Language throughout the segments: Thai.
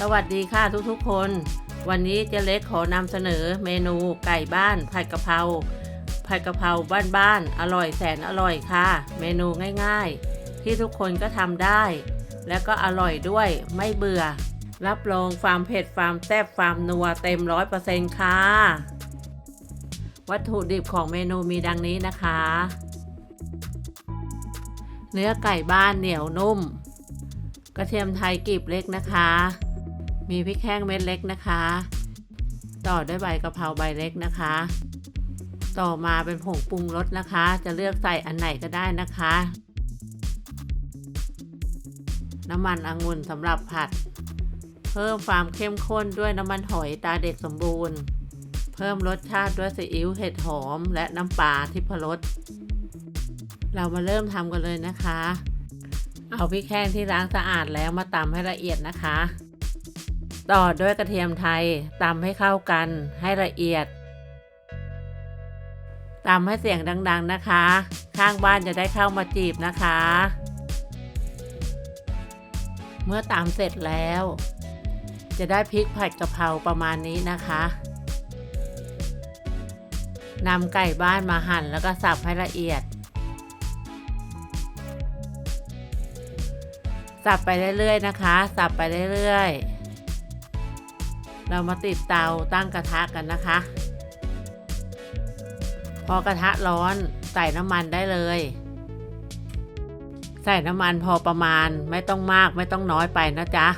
สวัสดีค่ะทุกๆคน วันนี้เจเล็กขอนำเสนอเมนูไก่บ้านผัดกะเพราผัดกะเพราบ้านๆอร่อยแสนอร่อยค่ะ เมนูง่ายๆ ที่ทุกคนก็ทำได้ และก็อร่อยด้วยไม่เบื่อ รับรองความเผ็ดความแซ่บความนัวเต็มร้อยเปอร์เซ็นต์ค่ะ วัตถุดิบของเมนูมีดังนี้นะคะ เนื้อไก่บ้านเหนียวนุ่ม กระเทียมไทยกลีบเล็กนะคะ มีพริกแห้งเม็ดเล็กนะคะ ต่อด้วยใบกะเพราใบเล็กนะคะ ต่อมาเป็นผงปรุงรสนะคะ จะเลือกใส่อันไหนก็ได้นะคะ น้ำมันองุ่นสำหรับผัด เพิ่มความเข้มข้นด้วยน้ำมันหอยตาเด็กสมบูรณ์ เพิ่มรสชาติด้วยซีอิ๊วเห็ดหอม และน้ำปลาทิพรสเรามาเริ่มทำกันเลยนะคะ เอาพริกแห้งที่ล้างสะอาดแล้วมาตำให้ละเอียดนะคะ ต่อด้วยกระเทียมไทยตำให้เข้ากันให้ละเอียดตำให้เสียงดัง ๆนะคะ ข้างบ้านจะได้เข้ามาจีบนะคะ เมื่อตำเสร็จแล้ว จะได้พริกผัดกะเพราประมาณนี้นะคะนำไก่บ้านมาหั่นแล้วก็สับให้ละเอียด สับไปเรื่อยๆนะคะ สับไปเรื่อยๆ เรามาติดเตาตั้งกระทะกันนะคะ พอกระทะร้อนใส่น้ำมันได้เลย ใส่น้ำมันพอประมาณไม่ต้องมากไม่ต้องน้อยไปนะจ๊ะ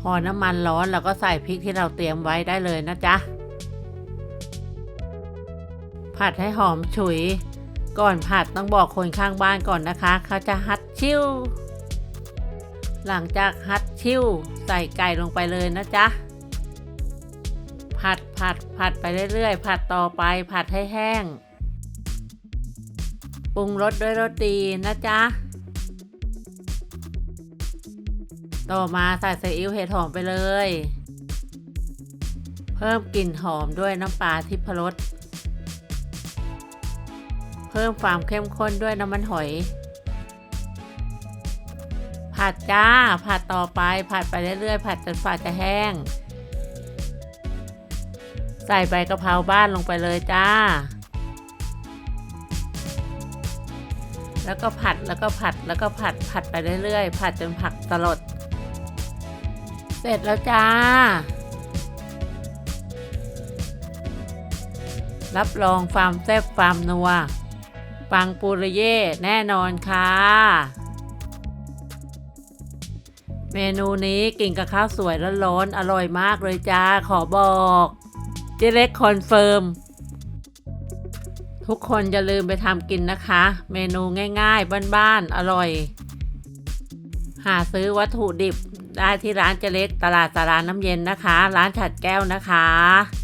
พอน้ำมันร้อนเราก็ใส่พริกที่เราเตรียมไว้ได้เลยนะจ๊ะ ผัดให้หอมฉุย ก่อนผัดต้องบอกคนข้างบ้านก่อนนะคะ เขาจะฮัดชิว หลังจากฮัดชิ่วใส่ไก่ลงไปเลยนะจ๊ะ ผัดผัดผัดไปเรื่อยๆ ผัดต่อไปผัดให้แห้ง ปรุงรสด้วยโรสดีนะจ๊ะ ต่อมาใส่ซีอิ๊วเห็ดหอมไปเลย เพิ่มกลิ่นหอมด้วยน้ำปลาทิพรสเพิ่มความเข้มข้นด้วยน้ำมันหอย ผัดจ้า ผัดต่อไปผัดไปเรื่อยๆ ผัดจนฝาจะแห้ง ใส่ใบกะเพราบ้านลงไปเลยจ้า แล้วก็ผัดแล้วก็ผัดแล้วก็ผัดผัดไปเรื่อยๆ ผัดจนผักสลด เสร็จแล้วจ้า รับรองความแซ่บความนัว ปังปูรเย่แน่นอนค่ะ เมนูนี้กินกับข้าวสวยร้อนๆอร่อยมากเลยจ้าขอบอกเจเล็กคอนเฟิร์มทุกคนอย่าลืมไปทำกินนะคะ เมนูง่ายๆ บ้านๆ อร่อย หาซื้อวัตถุดิบได้ที่ร้านเจเล็กตลาดสารานน้ำเย็นนะคะ ร้านฉัดแก้วนะคะ